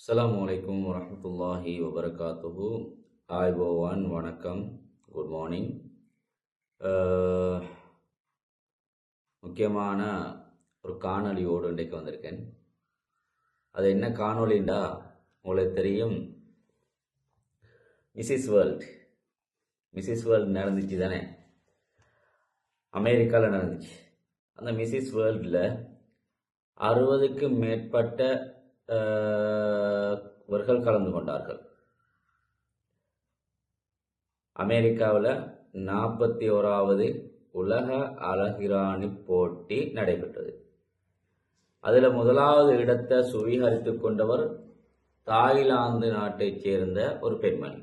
அஸ்லாம் வலைக்கம் வரமத்துல்லாஹி வபரகாத்துஹு ஆய்வோவான் வணக்கம் குட் மார்னிங் முக்கியமான ஒரு காணொளியோடு இன்றைக்கு வந்திருக்கேன். அது என்ன காணொளிண்டா உங்களுக்கு தெரியும். மிஸ்ஸிஸ் வேர்ல்ட் மிஸ்ஸிஸ் வேர்ல்ட் நடந்துச்சு தானே? அமெரிக்காவில் நடந்துச்சு. அந்த மிஸ்ஸிஸ் வேர்ல்டில் அறுபதுக்கு மேற்பட்ட அஹ், வர்கள் கலந்து கொண்டார்கள். அமெரிக்காவில் நாற்பத்தி ஓராவது உலக அழகிராணி போட்டி நடைபெற்றது. அதில் முதலாவது இடத்தை சுவீகரித்து கொண்டவர் தாய்லாந்து நாட்டைச் சேர்ந்த ஒரு பெண்மணி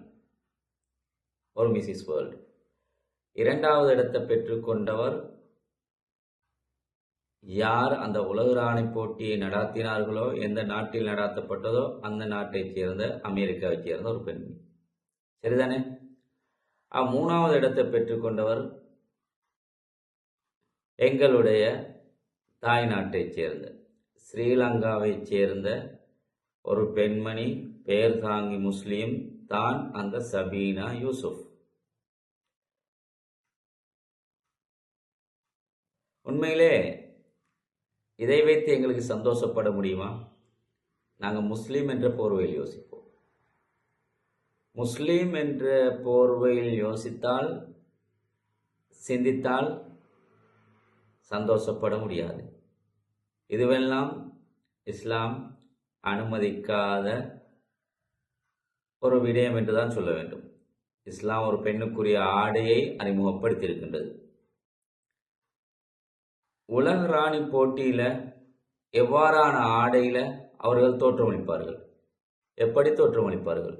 ஒரு மிஸ்ஸஸ் வேர்ல்டு இரண்டாவது இடத்தை பெற்றுக்கொண்டவர் யார் அந்த உலகராணி போட்டியை நடாத்தினார்களோ எந்த நாட்டில் நடாத்தப்பட்டதோ அந்த நாட்டைச் சேர்ந்த அமெரிக்காவைச் சேர்ந்த ஒரு பெண்மணி. சரிதானே? மூணாவது இடத்தை பெற்றுக்கொண்டவர் எங்களுடைய தாய் நாட்டைச் சேர்ந்த ஸ்ரீலங்காவைச் சேர்ந்த ஒரு பெண்மணி பெயர் தாங்கி முஸ்லீம் தான் அந்த சபீனா யூசுப். உண்மையிலே இதை வைத்து எங்களுக்கு சந்தோஷப்பட முடியுமா? நாங்கள் முஸ்லீம் என்ற போர்வையில் யோசிப்போம். முஸ்லீம் என்ற போர்வையில் யோசித்தால் சிந்தித்தால் சந்தோஷப்பட முடியாது. இதுவெல்லாம் இஸ்லாம் அனுமதிக்காத ஒரு விடயம் என்று தான் சொல்ல வேண்டும். இஸ்லாம் ஒரு பெண்ணுக்குரிய ஆடையை அறிமுகப்படுத்தியிருக்கின்றது. உலக ராணி போட்டியில் எவ்வாறான ஆடையில் அவர்கள் தோற்றமளிப்பார்கள் எப்படி தோற்றமளிப்பார்கள்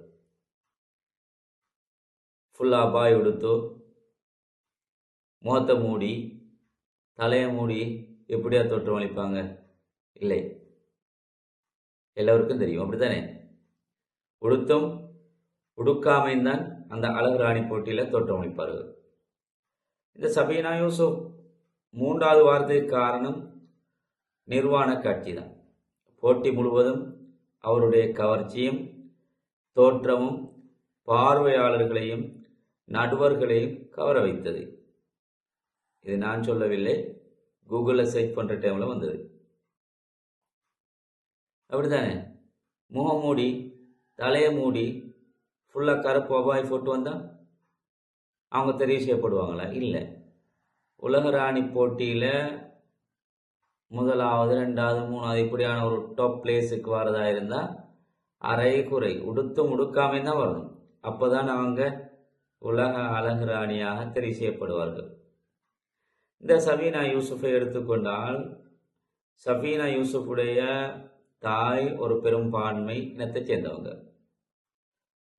ஃபுல்லா பாய் உடுத்து முகத்தை மூடி தலையை மூடி எப்படியா தோற்றமளிப்பாங்க இல்லை. எல்லோருக்கும் தெரியும். அப்படித்தானே? உடுத்தும் உடுக்காமையும் தான் அந்த அழகு ராணி போட்டியில் தோற்றமளிப்பார்கள் இந்த சபீனா யூசுப் மூன்றாவது வார்த்தைக்கு காரணம் நிர்வாண காட்சி தான். போட்டி முழுவதும் அவருடைய கவர்ச்சியும் தோற்றமும் பார்வையாளர்களையும் நடுவர்களையும் கவர வைத்தது. இது நான் சொல்லவில்லை கூகுளில் சர்ச் பண்ணுற டைமில் வந்தது. அப்படித்தானே? முகம் மூடி தலையை மூடி ஃபுல்லாக கருப்பு அபாய் போட்டு வந்தால் அவங்க தெரிவு செய்யப்படுவாங்களா? இல்லை. உலக ராணி போட்டியில் முதலாவது ரெண்டாவது மூணாவது இப்படியான ஒரு டாப் பிளேஸுக்கு வரதா இருந்தால் அரை குறை. உடுத்தும் உடுக்காமே தான் வரணும். அப்போ தான் அவங்க உலக அழகுராணியாக தெரிவு செய்யப்படுவார்கள் இந்த சபீனா யூசுஃபை எடுத்துக்கொண்டால் சபீனா யூசுஃபுடைய தாய் ஒரு பெரும்பான்மை இனத்தைச் சேர்ந்தவங்க.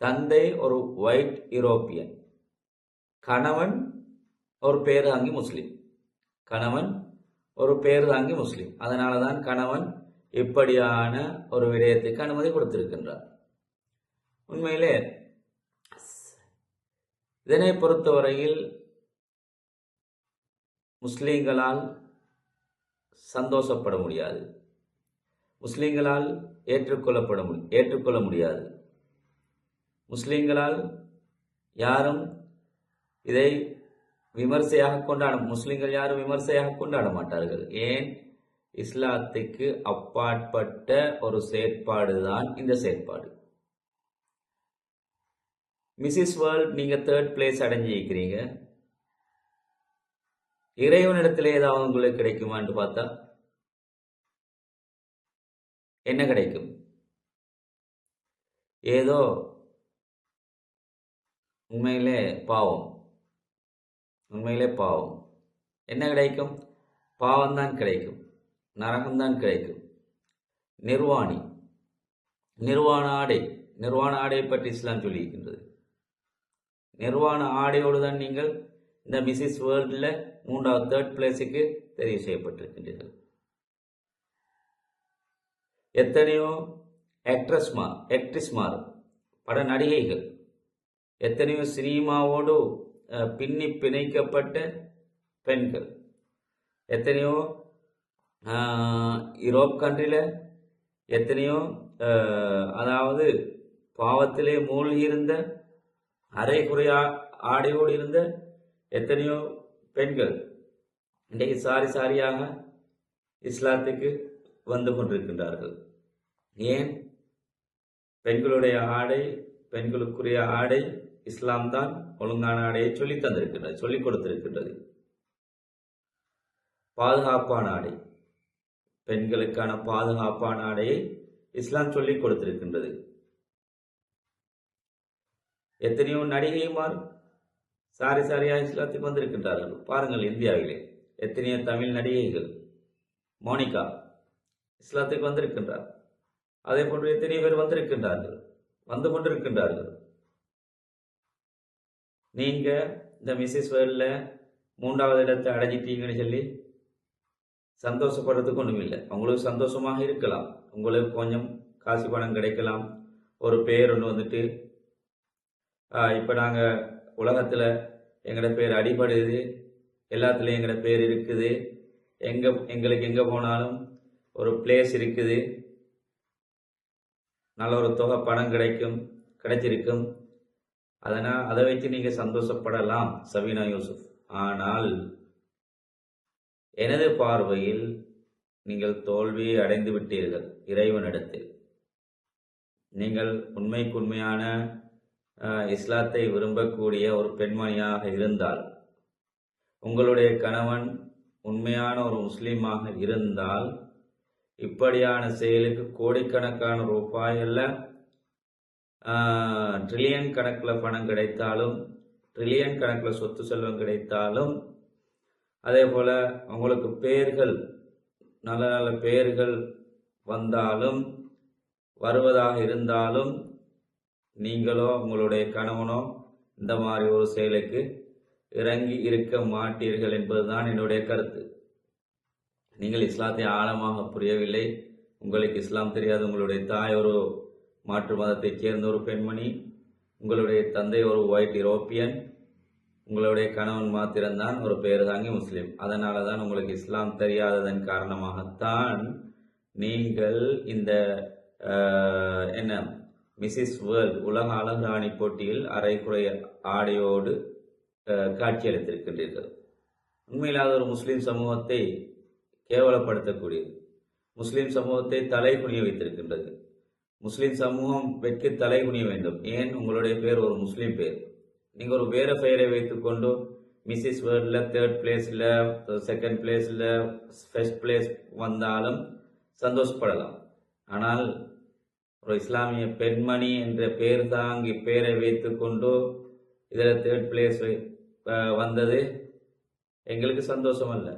தந்தை ஒரு ஒயிட் யூரோப்பியன் கணவன் ஒரு பேர் தாங்கி முஸ்லீம். கணவன் ஒரு பேர் தாங்கி முஸ்லீம். அதனால தான் கணவன் இப்படியான ஒரு விடயத்துக்கு அனுமதி கொடுத்திருக்கின்றார். உண்மையிலே இதனை பொறுத்தவரையில் முஸ்லீம்களால் சந்தோஷப்பட முடியாது. முஸ்லீம்களால் ஏற்றுக்கொள்ளப்பட முடி ஏற்றுக்கொள்ள முடியாது. முஸ்லீம்களால் யாரும் இதை விமர்சையாக கொண்டாட முஸ்லிம்கள் யாரும் விமர்சையாக கொண்டாட மாட்டார்கள். ஏன்? இஸ்லாத்துக்கு அப்பாற்பட்ட ஒரு செயற்பாடு தான் இந்த செயற்பாடு. மிஸ்ஸஸ் வேர்ல்ட் நீங்க தேர்ட் பிளேஸ் அடைஞ்சிருக்கிறீங்க. இறைவனிடத்தில் ஏதாவது உங்களுக்கு கிடைக்குமான்னு பார்த்தா என்ன கிடைக்கும்? ஏதோ உண்மையிலே பாவம். உண்மையிலே பாவம். என்ன கிடைக்கும்? பாவம்தான் கிடைக்கும். நரகம்தான் கிடைக்கும். நிர்வாணி. நிர்வாண ஆடை. நிர்வாண ஆடை பற்றி இஸ்லாம் சொல்லியிருக்கின்றது. நிர்வாண ஆடையோடு தான் நீங்கள் இந்த மிஸ்ஸஸ் வேர்ல்டில் மூன்றாவது தேர்ட் பிளேஸுக்கு தெரிவு செய்யப்பட்டிருக்கின்றீர்கள். எத்தனையோ ஆக்ட்ரஸ்மார் ஆக்ட்ரிஸ்மார் பட நடிகைகள். எத்தனையோ சினிமாவோடு பின்னி பிணைக்கப்பட்ட பெண்கள். எத்தனையோ யூரோப் கண்ட்ரியில் எத்தனையோ அதாவது பாவத்திலே மூழ்கி இருந்த அரை குறையா ஆடையோடு இருந்த எத்தனையோ பெண்கள் இன்றைக்கு சாரி சாரியாக இஸ்லாத்துக்கு வந்து கொண்டிருக்கின்றார்கள். ஏன்? பெண்களுடைய ஆடை பெண்களுக்குரிய ஆடை இஸ்லாம் தான் ஒழுங்கான ஆடையை சொல்லி தந்திருக்கின்றது சொல்லிக் கொடுத்திருக்கின்றது. பாதுகாப்பான ஆடை. பெண்களுக்கான பாதுகாப்பான ஆடையை இஸ்லாம் சொல்லிக் கொடுத்திருக்கின்றது. எத்தனையோ நடிகைமார் சாரி சாரியாக இஸ்லாத்துக்கு வந்திருக்கின்றார்கள். பாருங்கள் இந்தியாவிலே எத்தனையோ தமிழ் நடிகைகள். மோனிகா இஸ்லாத்துக்கு வந்திருக்கின்றார். அதே போன்று எத்தனை பேர் வந்திருக்கின்றார்கள் வந்து கொண்டிருக்கின்றார்கள். நீங்க இந்த மிஸ்ஸஸ் வேர்ல்டில் மூன்றாவது இடத்தை அடைஞ்சிட்டீங்கன்னு சொல்லி சந்தோஷப்படுறதுக்கு ஒன்றும் இல்லை உங்களுக்கு சந்தோஷமாக இருக்கலாம். உங்களுக்கு கொஞ்சம் காசு பணம் கிடைக்கலாம். ஒரு பேர் ஒன்று வந்துட்டு இப்போ நாங்கள் உலகத்தில் எங்களோட பேர் அடிபடுது. எல்லாத்துலேயும் எங்களோட பேர் இருக்குது. எங்கே எங்களுக்கு எங்கே போனாலும் ஒரு பிளேஸ் இருக்குது. நல்ல ஒரு தொகை பணம் கிடைக்கும் கிடைச்சிருக்கும். அதனால் அதை வைத்து நீங்கள் சந்தோஷப்படலாம் சபீனா யூசுப். ஆனால் எனது பார்வையில் நீங்கள் தோல்வியை அடைந்து விட்டீர்கள் இறைவனிடத்தில். நீங்கள் உண்மைக்குண்மையான உண்மையான இஸ்லாத்தை விரும்பக்கூடிய ஒரு பெண்மணியாக இருந்தால் உங்களுடைய கணவன் உண்மையான ஒரு முஸ்லீமாக இருந்தால் இப்படியான செயலுக்கு கோடிக்கணக்கான ரூபாய் ட்ரில்லியன் கணக்கில் பணம் கிடைத்தாலும் ட்ரில்லியன் கணக்கில் சொத்து செல்வம் கிடைத்தாலும் அதே போல் அவங்களுக்கு பெயர்கள் நல்ல நல்ல பெயர்கள் வந்தாலும் வருவதாக இருந்தாலும் நீங்களோ உங்களுடைய கணவனோ இந்த மாதிரி ஒரு செயலுக்கு இறங்கி இருக்க மாட்டீர்கள் என்பதுதான் என்னுடைய கருத்து. நீங்கள் இஸ்லாத்தை ஆழமாக புரியவில்லை. உங்களுக்கு இஸ்லாம் தெரியாது. உங்களுடைய தாய் ஒரு மாற்று மதத்தைச் சேர்ந்த ஒரு பெண்மணி உங்களுடைய தந்தை ஒரு ஒயிட் யூரோப்பியன் உங்களுடைய கணவன் மாத்திரம்தான் ஒரு பெயர் தாங்கி முஸ்லீம். அதனால தான் உங்களுக்கு இஸ்லாம் தெரியாததன் காரணமாகத்தான் நீங்கள் இந்த என்ன மிஸ்ஸிஸ் வேர்ல்ட் உலக அழகாணி போட்டியில் அரைக்குறை ஆடையோடு காட்சியளித்திருக்கின்றீர்கள். உண்மையில் ஒரு முஸ்லீம் சமூகத்தை கேவலப்படுத்தக்கூடியது. முஸ்லீம் சமூகத்தை தலை குனிய வைத்திருக்கின்றது. முஸ்லீம் சமூகம் வெட்கி தலை குனிய வேண்டும். ஏன்? உங்களுடைய பேர் ஒரு முஸ்லீம் பேர். நீங்கள் ஒரு வேற பெயரை வைத்துக்கொண்டு மிஸ்ஸஸ் வேர்ல்டில் தேர்ட் பிளேஸில் செகண்ட் பிளேஸில் ஃபர்ஸ்ட் பிளேஸ் வந்தாலும் சந்தோஷப்படலாம். ஆனால் ஒரு இஸ்லாமிய பெண்மணி என்ற பெயர் தாங்கி பெயரை வைத்துக்கொண்டு இதில் தேர்ட் பிளேஸ் வந்தது எங்களுக்கு சந்தோஷம் அல்ல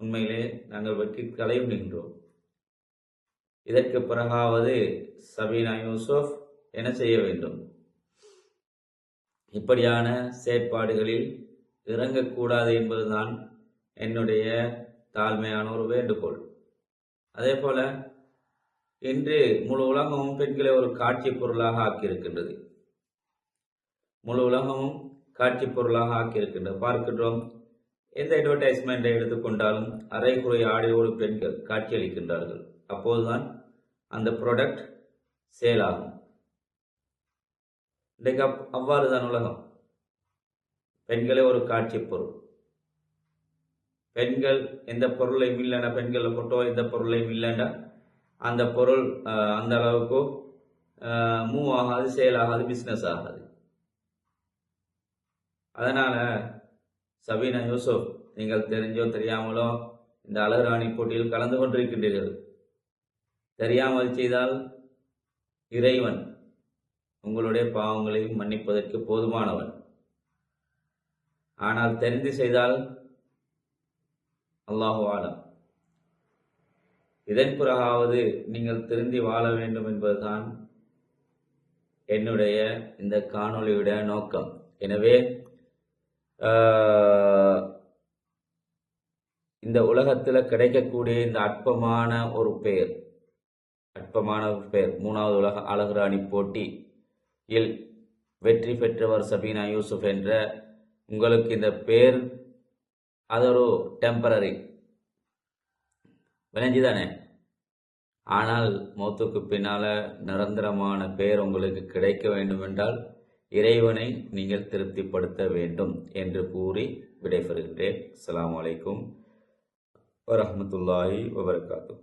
உண்மையிலே நாங்கள் வெற்றி கலையும் நின்றோம் இதற்கு பிறகாவது சபீனா யூசுப் என்ன செய்ய வேண்டும்? இப்படியான செயற்பாடுகளில் இறங்கக்கூடாது என்பதுதான் என்னுடைய தாழ்மையான ஒரு வேண்டுகோள். அதே போல இன்று முழு உலகமும் பெண்களை ஒரு காட்சி பொருளாக ஆக்கியிருக்கின்றது. முழு உலகமும் காட்சி பொருளாக ஆக்கியிருக்கின்றது. பார்க்கின்றோம் எந்த அட்வர்டைஸ்மெண்ட்டை எடுத்துக்கொண்டாலும் அரைக்குறை ஆடையோடு பெண்கள் காட்சியளிக்கின்றார்கள். அப்போதுதான் அந்த ப்ராடக்ட் சேல் ஆகும். இன்றைக்கு அப் அவ்வாறு தான் உலகம். பெண்களே ஒரு காட்சி பொருள். பெண்கள் எந்த பொருளையும் இல்லைன்னா பெண்களை போட்டோ எந்த பொருளையும் இல்லைன்னா அந்த பொருள் அந்த அளவுக்கு மூவ் ஆகாது சேல் ஆகாது பிஸ்னஸ் ஆகாது. அதனால் சபீனா யூசுப் நீங்கள் தெரிஞ்சோ தெரியாமலோ இந்த அழகுராணி போட்டியில் கலந்து கொண்டிருக்கின்றீர்கள். தெரியாமல் செய்தால் இறைவன் உங்களுடைய பாவங்களையும் மன்னிப்பதற்கு போதுமானவன். ஆனால் தெரிந்து செய்தால் அல்லாஹு ஆலம். இதன் பிறகாவது நீங்கள் திருந்தி வாழ வேண்டும் என்பதுதான் என்னுடைய இந்த காணொளியுடைய நோக்கம். எனவே இந்த உலகத்தில் கிடைக்கக்கூடிய இந்த அற்பமான ஒரு பெயர் அற்பமான பெயர். மூணாவது உலக அழகுராணி போட்டியில் வெற்றி பெற்றவர் சபீனா யூசுப் என்ற உங்களுக்கு இந்த பேர் அது ஒரு டெம்பரரி விளைஞ்சுதானே ஆனால் மௌத்துக்கு பின்னால நிரந்தரமான பெயர் உங்களுக்கு கிடைக்க வேண்டுமென்றால் இறைவனை நீங்கள் திருப்திப்படுத்த வேண்டும் என்று கூறி விடைபெறுகின்றேன். அஸ்ஸலாமு அலைக்கும் வரமத்துல்லாஹி வபர்காத்தூ